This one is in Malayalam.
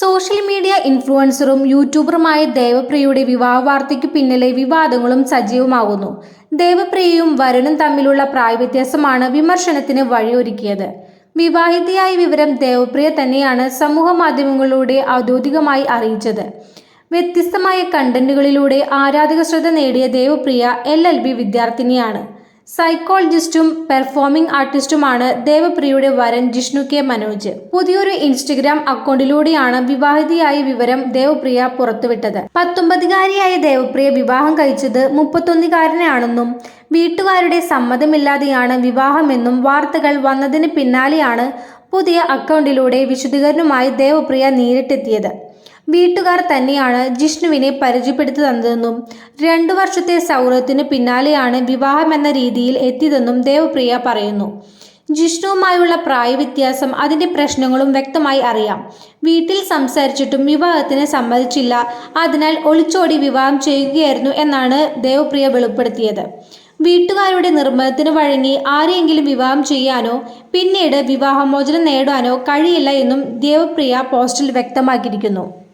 സോഷ്യൽ മീഡിയ ഇൻഫ്ലുവൻസറും യൂട്യൂബറുമായ ദേവപ്രിയയുടെ വിവാഹ വാർത്തയ്ക്ക് പിന്നിലെ വിവാദങ്ങളും സജീവമാകുന്നു. ദേവപ്രിയയും വരുണും തമ്മിലുള്ള പ്രായവ്യത്യാസമാണ് വിമർശനത്തിന് വഴിയൊരുക്കിയത്. വിവാഹിതയായ വിവരം ദേവപ്രിയ തന്നെയാണ് സമൂഹ മാധ്യമങ്ങളിലൂടെ ഔദ്യോഗികമായി അറിയിച്ചത്. വ്യത്യസ്തമായ കണ്ടന്റുകളിലൂടെ ആരാധക ശ്രദ്ധ നേടിയ ദേവപ്രിയ എൽ എൽ ബി വിദ്യാർത്ഥിനിയാണ്. സൈക്കോളജിസ്റ്റും പെർഫോമിംഗ് ആർട്ടിസ്റ്റുമാണ് ദേവപ്രിയയുടെ വരൻ ജിഷ്ണു കെ മനോജ്. പുതിയൊരു ഇൻസ്റ്റഗ്രാം അക്കൗണ്ടിലൂടെയാണ് വിവാഹിതയായ വിവരം ദേവപ്രിയ പുറത്തുവിട്ടത്. പത്തൊമ്പതുകാരിയായ ദേവപ്രിയ വിവാഹം കഴിച്ചത് മുപ്പത്തൊന്നുകാരനാണെന്നും വീട്ടുകാരുടെ സമ്മതമില്ലാതെയാണ് വിവാഹമെന്നും വാർത്തകൾ വന്നതിന് പിന്നാലെയാണ് പുതിയ അക്കൗണ്ടിലൂടെ വിശദീകരണവുമായി ദേവപ്രിയ നേരിട്ടെത്തിയത്. വീട്ടുകാർ തന്നെയാണ് ജിഷ്ണുവിനെ പരിചയപ്പെടുത്തി തന്നതെന്നും രണ്ടു വർഷത്തെ സൗഹൃദത്തിന് പിന്നാലെയാണ് വിവാഹമെന്ന രീതിയിൽ എത്തിയതെന്നും ദേവപ്രിയ പറയുന്നു. ജിഷ്ണുവുമായുള്ള പ്രായവ്യത്യാസം അതിന്റെ പ്രശ്നങ്ങളും വ്യക്തമായി അറിയാം. വീട്ടിൽ സംസാരിച്ചിട്ടും വിവാഹത്തിന് സമ്മതിച്ചില്ല. അതിനാൽ ഒളിച്ചോടി വിവാഹം ചെയ്യുകയായിരുന്നു എന്നാണ് ദേവപ്രിയ വെളിപ്പെടുത്തിയത്. വീട്ടുകാരുടെ നിർബന്ധത്തിന് വഴങ്ങി ആരെയെങ്കിലും വിവാഹം ചെയ്യാനോ പിന്നീട് വിവാഹമോചനം നേടാനോ കഴിയില്ല എന്നും ദേവപ്രിയ പോസ്റ്റിൽ വ്യക്തമാക്കിയിരിക്കുന്നു.